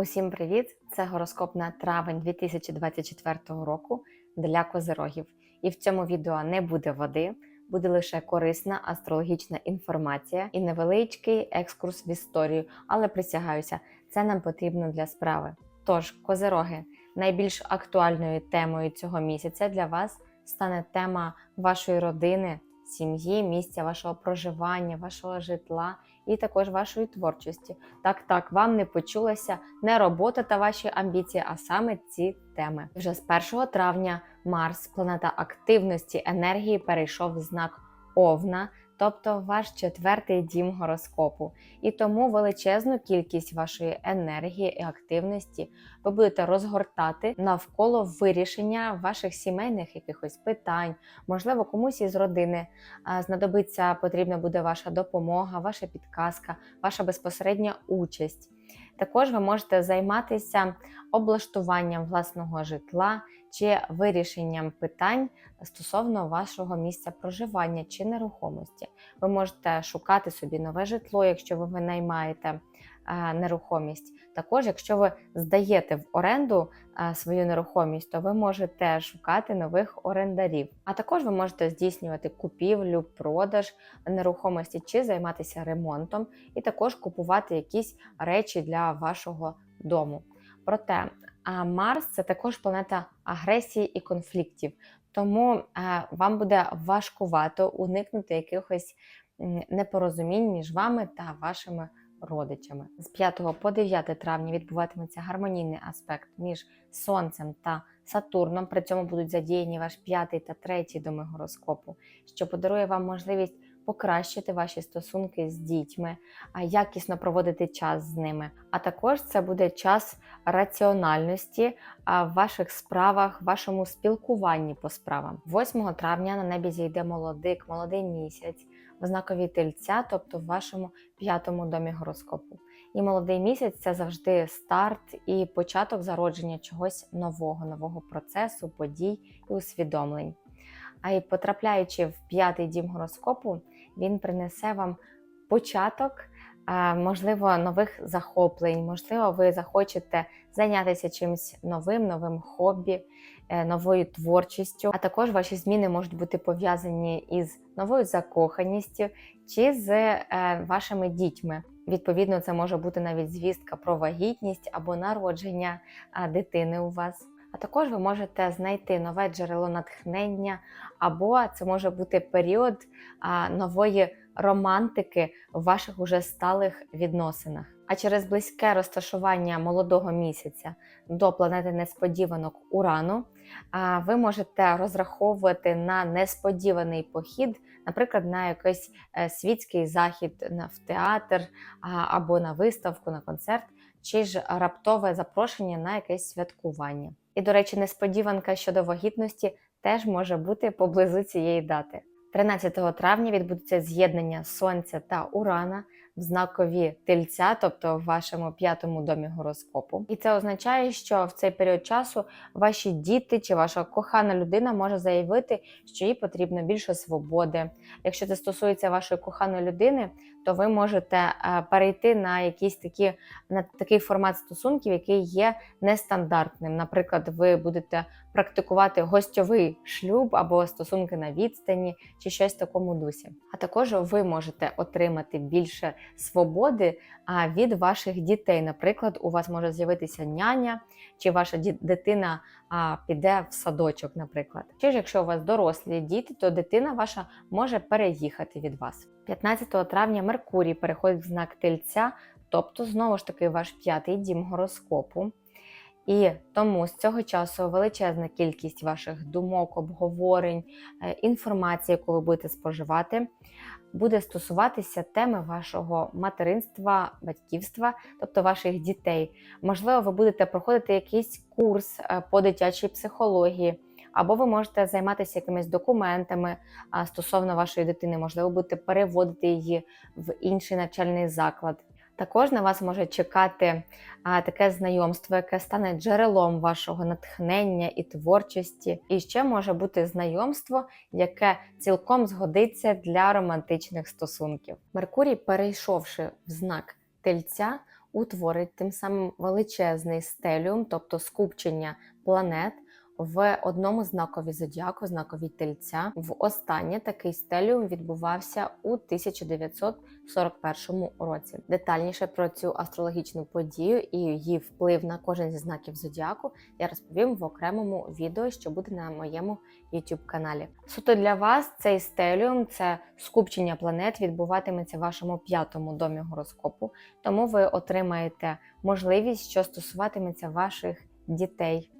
Усім привіт! Це гороскоп на травень 2024 року для козирогів. І в цьому відео не буде води, буде лише корисна астрологічна інформація і невеличкий екскурс в історію, але присягаюся, це нам потрібно для справи. Тож, козироги, найбільш актуальною темою цього місяця для вас стане тема вашої родини, сім'ї, місця вашого проживання, вашого житла і також вашої творчості. Так, так, вам не почулася не робота та ваші амбіції, а саме ці теми. Вже з 1 травня Марс, планета активності енергії, перейшов в знак Овна, тобто ваш четвертий дім гороскопу. І тому величезну кількість вашої енергії і активності ви будете розгортати навколо вирішення ваших сімейних якихось питань, можливо, комусь із родини знадобиться, потрібна буде ваша допомога, ваша підказка, ваша безпосередня участь. Також ви можете займатися облаштуванням власного житла чи вирішенням питань стосовно вашого місця проживання чи нерухомості. Ви можете шукати собі нове житло, якщо ви винаймаєте е, нерухомість. Також, якщо ви здаєте в оренду е, свою нерухомість, то ви можете шукати нових орендарів. А також ви можете здійснювати купівлю, продаж нерухомості чи займатися ремонтом, і також купувати якісь речі для вашого дому. Проте а Марс це також планета агресії і конфліктів, тому е, вам буде важкувато уникнути якихось непорозумінь між вами та вашими родичами. З 5 по 9 травня відбуватиметься гармонійний аспект між Сонцем та Сатурном. При цьому будуть задіяні ваш п'ятий та третій доми гороскопу, що подарує вам можливість покращити ваші стосунки з дітьми, якісно проводити час з ними. А також це буде час раціональності в ваших справах, в вашому спілкуванні по справам. 8 травня на небі зійде молодик, молодий місяць в знакові тельця, тобто в вашому п'ятому домі гороскопу. І молодий місяць це завжди старт і початок зародження чогось нового, нового процесу, подій і усвідомлень. А й потрапляючи в п'ятий дім гороскопу, він принесе вам початок, можливо, нових захоплень, можливо, ви захочете зайнятися чимось новим, новим хобі, е, новою творчістю. А також ваші зміни можуть бути пов'язані із новою закоханістю чи з е, вашими дітьми. Відповідно, це може бути навіть звістка про вагітність або народження дитини у вас. А також ви можете знайти нове джерело натхнення, або це може бути період нової романтики в ваших уже сталих відносинах. А через близьке розташування молодого місяця до планети несподіванок Урану ви можете розраховувати на несподіваний похід, наприклад, на якийсь е, світський захід в театр або на виставку, на концерт, чи ж раптове запрошення на якесь святкування. І, до речі, несподіванка щодо вагітності теж може бути поблизу цієї дати. 13 травня відбудеться з'єднання Сонця та Урана в знакові тельця, тобто в вашому п'ятому домі гороскопу. І це означає, що в цей період часу ваші діти чи ваша кохана людина може заявити, що їй потрібно більше свободи. Якщо це стосується вашої коханої людини, то ви можете е, перейти на якісь такі на такий формат стосунків, який є нестандартним. Наприклад, ви будете практикувати гостьовий шлюб або стосунки на відстані, чи щось в такому дусі. А також ви можете отримати більше свободи від ваших дітей. Наприклад, у вас може з'явитися няня, чи ваша дитина піде в садочок, наприклад. Чи ж якщо у вас дорослі діти, то дитина ваша може переїхати від вас. 15 травня Меркурій переходить в знак тельця, тобто знову ж таки ваш п'ятий дім гороскопу. І тому з цього часу величезна кількість ваших думок, обговорень, е, інформації, яку ви будете споживати, буде стосуватися теми вашого материнства, батьківства, тобто ваших дітей. Можливо, ви будете проходити якийсь курс е, по дитячій психології, або ви можете займатися якимись документами стосовно вашої дитини, можливо, будете переводити її в інший навчальний заклад. Також на вас може чекати а, таке знайомство, яке стане джерелом вашого натхнення і творчості. І ще може бути знайомство, яке цілком згодиться для романтичних стосунків. Меркурій, перейшовши в знак тельця, утворить тим самим величезний стеліум, тобто скупчення планет. В одному знакові зодіаку, знакові тельця, в останнє такий стеліум відбувався у 1941 році. Детальніше про цю астрологічну подію і її вплив на кожен зі знаків зодіаку я розповім в окремому відео, що буде на моєму YouTube каналі. Суто для вас цей стеліум, це скупчення планет, відбуватиметься в вашому п'ятому домі гороскопу, тому ви отримаєте можливість, що стосуватиметься ваших дітей.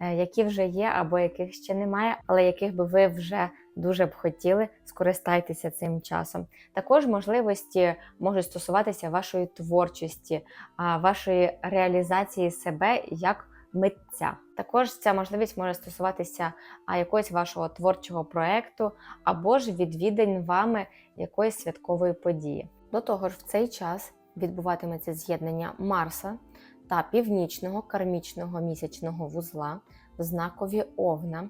Е, Які вже є, або яких ще немає, але яких би ви вже дуже б хотіли, скористайтеся цим часом. Також можливості можуть стосуватися вашої творчості, вашої реалізації себе як митця. Також ця можливість може стосуватися якогось вашого творчого проекту або ж відвідань вами якоїсь святкової події. До того ж, в цей час відбуватиметься з'єднання Марса та північного кармічного місячного вузла в знакові Овна.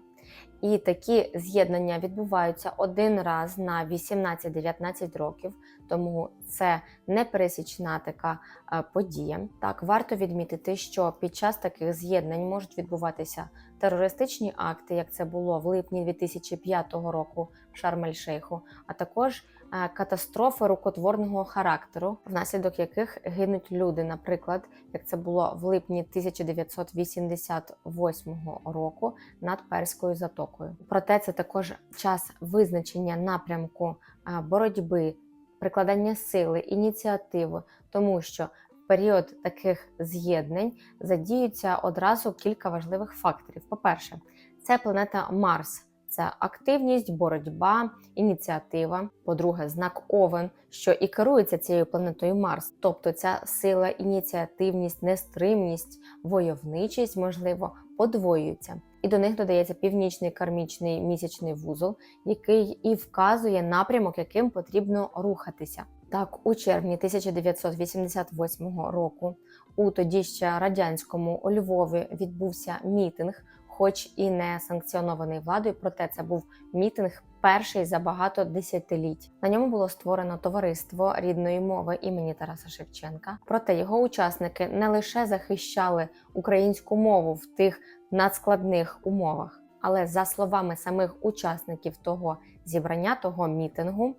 І такі з'єднання відбуваються один раз на 18-19 років, тому це непересічна така е, подія. Так, варто відмітити, що під час таких з'єднань можуть відбуватися терористичні акти, як це було в липні 2005 року в Шарм-ель-Шейху, а також катастрофи рукотворного характеру, внаслідок яких гинуть люди, наприклад, як це було в липні 1988 року над Перською затокою. Проте це також час визначення напрямку е, боротьби, прикладання сили, ініціативи, тому що період таких з'єднань задіються одразу кілька важливих факторів. По-перше, це планета Марс. Це активність, боротьба, ініціатива. По-друге, знак Овен, що і керується цією планетою Марс, тобто ця сила, ініціативність, нестримність, войовничість, можливо, подвоюються. І до них додається північний кармічний місячний вузол, який і вказує напрямок, яким потрібно рухатися. Так, у червні 1988 року у тоді ще радянському у Львові відбувся мітинг, хоч і не санкціонований владою, проте це був мітинг перший за багато десятиліть. На ньому було створено товариство рідної мови імені Тараса Шевченка. Проте його учасники не лише захищали українську мову в тих надскладних умовах, але за словами самих учасників того зібрання, того мітингу,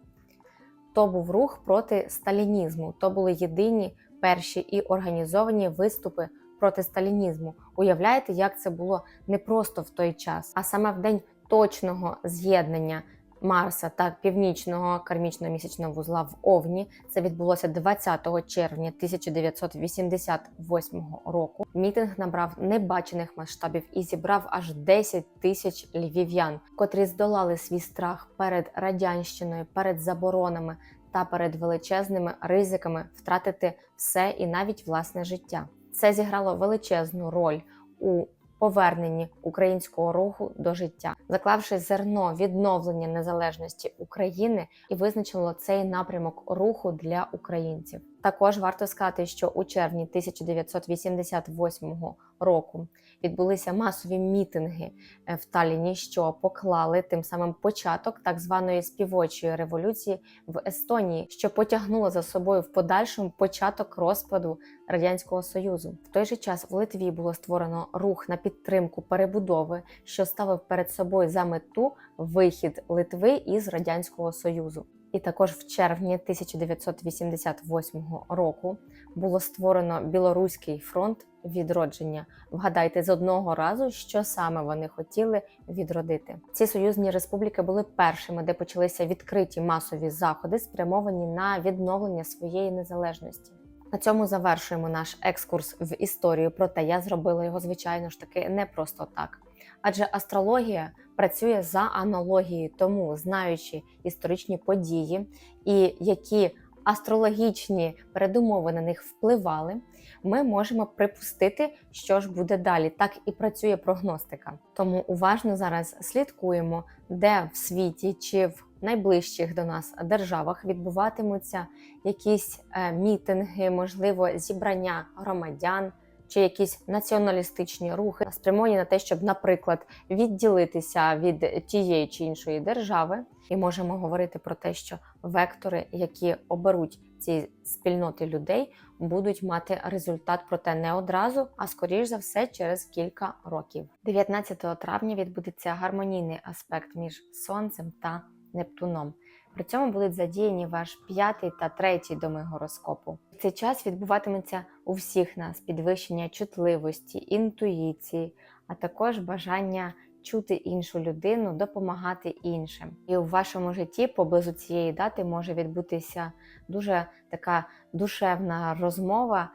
то був рух проти сталінізму. То були єдині перші і організовані виступи проти сталінізму. Уявляєте, як це було не просто в той час, а саме в день точного з'єднання Марса та північного кармічного місячного вузла в Овні. Це відбулося 20 червня 1988 року. Мітинг набрав небачених масштабів і зібрав аж 10 тисяч львів'ян, котрі здолали свій страх перед радянщиною, перед заборонами та перед величезними ризиками втратити все і навіть власне життя. Це зіграло величезну роль у поверненні українського руху до життя, заклавши зерно відновлення незалежності України і визначило цей напрямок руху для українців. Також варто сказати, що у червні 1988 року відбулися масові мітинги е, в Талліні, що поклали тим самим початок так званої співочої революції в Естонії, що потягнуло за собою в подальшому початок розпаду радянського союзу. В той же час в Литві було створено рух на підтримку перебудови, що ставив перед собою за мету вихід Литви із радянського союзу. І також в червні 1988 року було створено Білоруський фронт відродження. Вгадайте з одного разу, що саме вони хотіли відродити. Ці союзні республіки були першими, де почалися відкриті масові заходи, спрямовані на відновлення своєї незалежності. На цьому завершуємо наш екскурс в історію. Проте я зробила його, звичайно ж таки, не просто так. Адже астрологія працює за аналогією, тому знаючи історичні події і які астрологічні передумови на них впливали, ми можемо припустити, що ж буде далі. Так і працює прогностика. Тому уважно зараз слідкуємо, де в світі чи в найближчих до нас державах відбуватимуться якісь е, мітинги, можливо, зібрання громадян. Чи якісь націоналістичні рухи спрямовані на те, щоб, наприклад, відділитися від тієї чи іншої держави, і можемо говорити про те, що вектори, які оберуть цієї спільноти людей будуть мати результат, проте не одразу, а скоріш за все через кілька років. 19 травня відбудеться гармонійний аспект між Сонцем та Нептуном. При цьому будуть задіяні ваш п'ятий та третій доми гороскопу. В цей час відбуватиметься у всіх нас підвищення чутливості, інтуїції, а також бажання чути іншу людину, допомагати іншим. І у вашому житті поблизу цієї дати може відбутися дуже така душевна розмова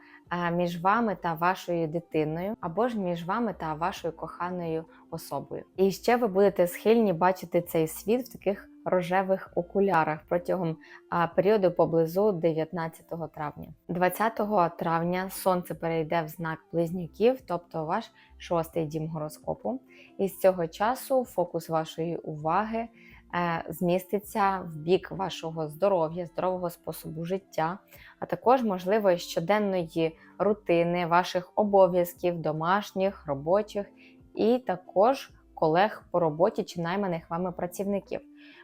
між вами та вашою дитиною, або ж між вами та вашою коханою особою. І ще ви будете схильні бачити цей світ в таких рожевих окулярах протягом періоду поблизу 19 травня. 20 травня сонце перейде в знак близнюків, тобто ваш шостий дім гороскопу. І з цього часу фокус вашої уваги зміститься в бік вашого здоров'я, здорового способу життя, а також, можливо, щоденної рутини, ваших обов'язків, домашніх, робочих, і також колег по роботі чи найманих вами працівників.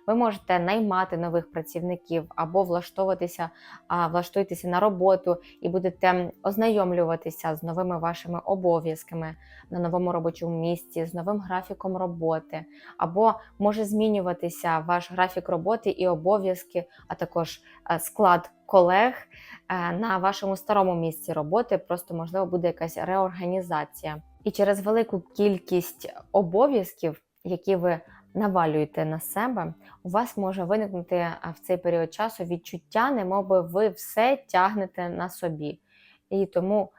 Ви можете наймати нових працівників або влаштовуватися, а, влаштуйтеся на роботу і будете ознайомлюватися з новими вашими обов'язками на новому робочому місці, з новим графіком роботи, або може змінюватися ваш графік роботи і обов'язки, а також е, склад колег е, на вашому старому місці роботи. Просто можливо буде якась реорганізація. І через велику кількість обов'язків, які ви навалюєте на себе, у вас може виникнути в цей період часу відчуття, немоби ви все тягнете на собі. І тому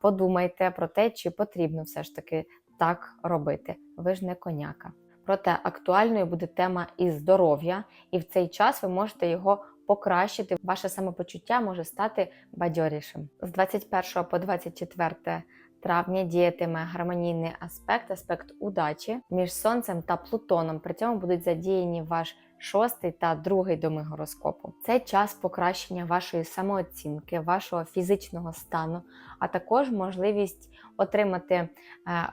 подумайте про те, чи потрібно все ж таки так робити. Ви ж не коняка. Проте актуальною буде тема і здоров'я, і в цей час ви можете його покращити. Ваше самопочуття може стати бадьорішим. З 21 по 24 травня діятиме гармонійний аспект, аспект удачі між сонцем та Плутоном. При цьому будуть задіяні ваш шостий та другий доми гороскопу. Це час покращення вашої самооцінки, вашого фізичного стану, а також можливість отримати е,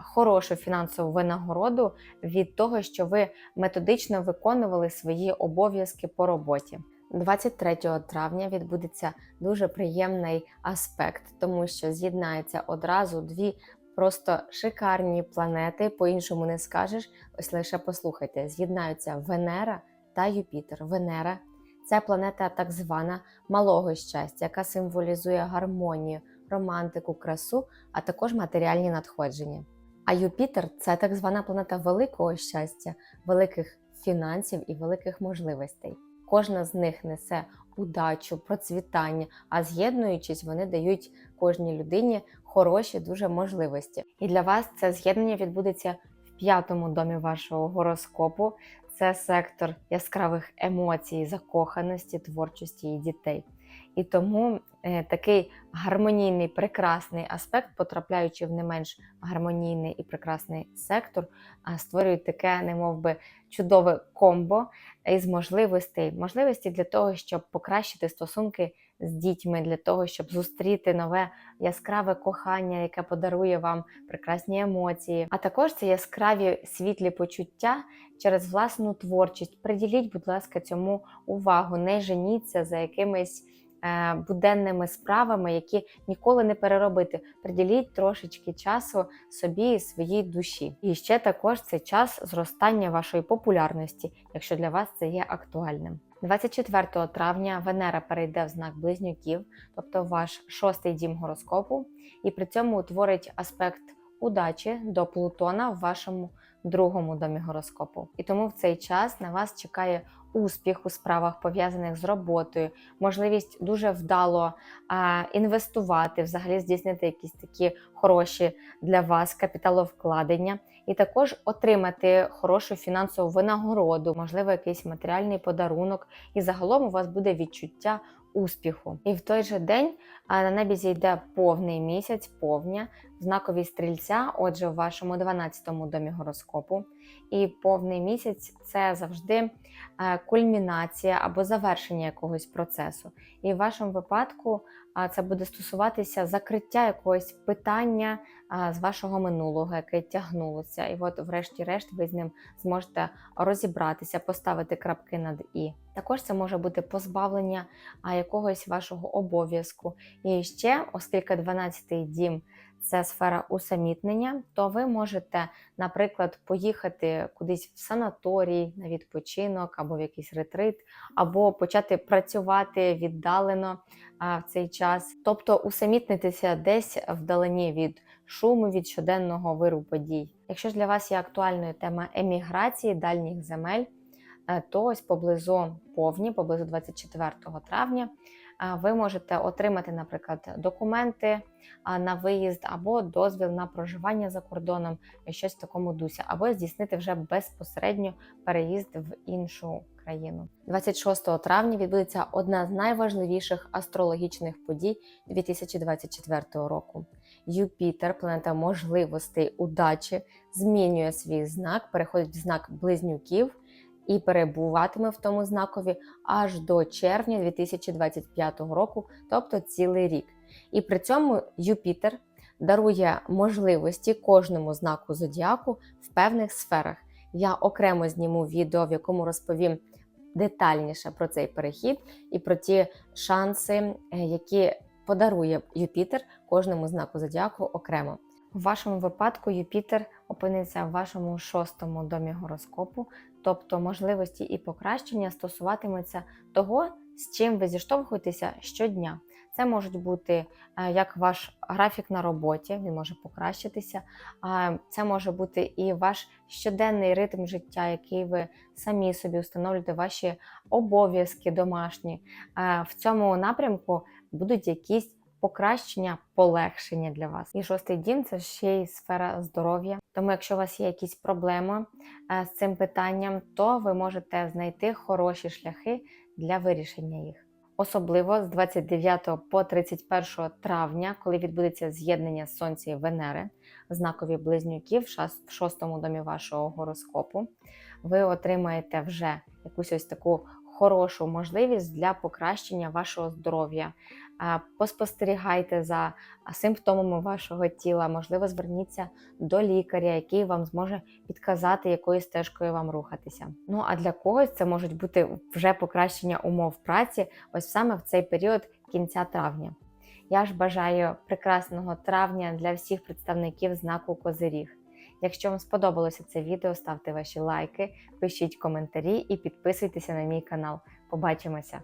хорошу фінансову винагороду від того, що ви методично виконували свої обов'язки по роботі. 23 травня відбудеться дуже приємний аспект, тому що з'єднаються одразу дві просто шикарні планети. По-іншому не скажеш. Ось лише послухайте: з'єднаються Венера та Юпітер. Венера це планета так звана малого щастя, яка символізує гармонію, романтику, красу, а також матеріальні надходження. А Юпітер це так звана планета великого щастя, великих фінансів і великих можливостей. Кожна з них несе удачу, процвітання, а з'єднуючись, вони дають кожній людині хороші дуже можливості. І для вас це з'єднання відбудеться в п'ятому домі вашого гороскопу. Це сектор яскравих емоцій, закоханості, творчості і дітей. І тому е, такий гармонійний, прекрасний аспект, потрапляючи в не менш гармонійний і прекрасний сектор, створюють таке, немов би, чудове комбо із можливостей, можливості для того, щоб покращити стосунки з дітьми, для того, щоб зустріти нове яскраве кохання, яке подарує вам прекрасні емоції. А також це яскраві світлі почуття через власну творчість. Приділіть, будь ласка, цьому увагу, не женіться за якимись. Е, буденними справами, які ніколи не переробити. Приділіть трошечки часу собі і своїй душі. І ще також це час зростання вашої популярності, якщо для вас це є актуальним. 24 травня Венера перейде в знак близнюків, тобто ваш шостий дім гороскопу, і при цьому утворить аспект удачі до Плутона в вашому другому домі гороскопу. І тому в цей час на вас чекає успіх у справах пов'язаних з роботою, можливість дуже вдало а, інвестувати, взагалі здійснити якісь такі хороші для вас капіталовкладення, і також отримати хорошу фінансову винагороду, можливо, якийсь матеріальний подарунок. І загалом у вас буде відчуття. Успіху, і в той же день на небі зійде повний місяць, повня, знакові стрільця, отже, в вашому 12-му домі гороскопу. І повний місяць це завжди е, кульмінація або завершення якогось процесу. І в вашому випадку це буде стосуватися закриття якогось питання з вашого минулого, яке тягнулося. І от, врешті-решт, ви з ним зможете розібратися, поставити крапки над і. Також це може бути позбавлення якогось вашого обов'язку. І ще, оскільки 12-й дім це сфера усамітнення, то ви можете, наприклад, поїхати кудись в санаторій на відпочинок або в якийсь ретрит, або почати працювати віддалено в цей час, тобто усамітнитися десь вдалині від шуму, від щоденного виру подій. Якщо ж для вас є актуальною тема еміграції дальніх земель, е, то ось поблизу повні, поблизу 24 травня, ви можете отримати, наприклад, документи на виїзд або дозвіл на проживання за кордоном, щось в такому дусі, або здійснити вже безпосередньо переїзд в іншу країну. 26 травня відбудеться одна з найважливіших астрологічних подій 2024 року. Юпітер, планета можливостей, удачі, змінює свій знак, переходить в знак близнюків і перебуватиме в тому знакові аж до червня 2025 року, тобто цілий рік. І при цьому Юпітер дарує можливості кожному знаку зодіаку в певних сферах. Я окремо зніму відео, в якому розповім детальніше про цей перехід і про ті шанси, е, які подарує Юпітер кожному знаку зодіаку окремо. В вашому випадку Юпітер опиниться в вашому шостому домі гороскопу, тобто можливості і покращення стосуватимуться того, з чим ви зіштовхуєтеся щодня. Це можуть бути е, як ваш графік на роботі, він може покращитися. а Це може бути і ваш щоденний ритм життя, який ви самі собі встановлюєте, ваші обов'язки домашні. Е, В цьому напрямку будуть якісь покращення, полегшення для вас. І шостий дім це ще й сфера здоров'я. Тому, якщо у вас є якісь проблеми е, з цим питанням, то ви можете знайти хороші шляхи для вирішення їх. Особливо з 29 по 31 травня, коли відбудеться з'єднання Сонця і Венери, знакові близнюків в шостому домі вашого гороскопу, ви отримаєте вже якусь ось таку хорошу можливість для покращення вашого здоров'я. Поспостерігайте за симптомами вашого тіла, можливо, зверніться до лікаря, який вам зможе підказати, якою стежкою вам рухатися. Ну а для когось це можуть бути вже покращення умов праці, ось саме в цей період кінця травня. Я ж бажаю прекрасного травня для всіх представників знаку Козиріг. Якщо вам сподобалося це відео, ставте ваші лайки, пишіть коментарі і підписуйтеся на мій канал. Побачимося!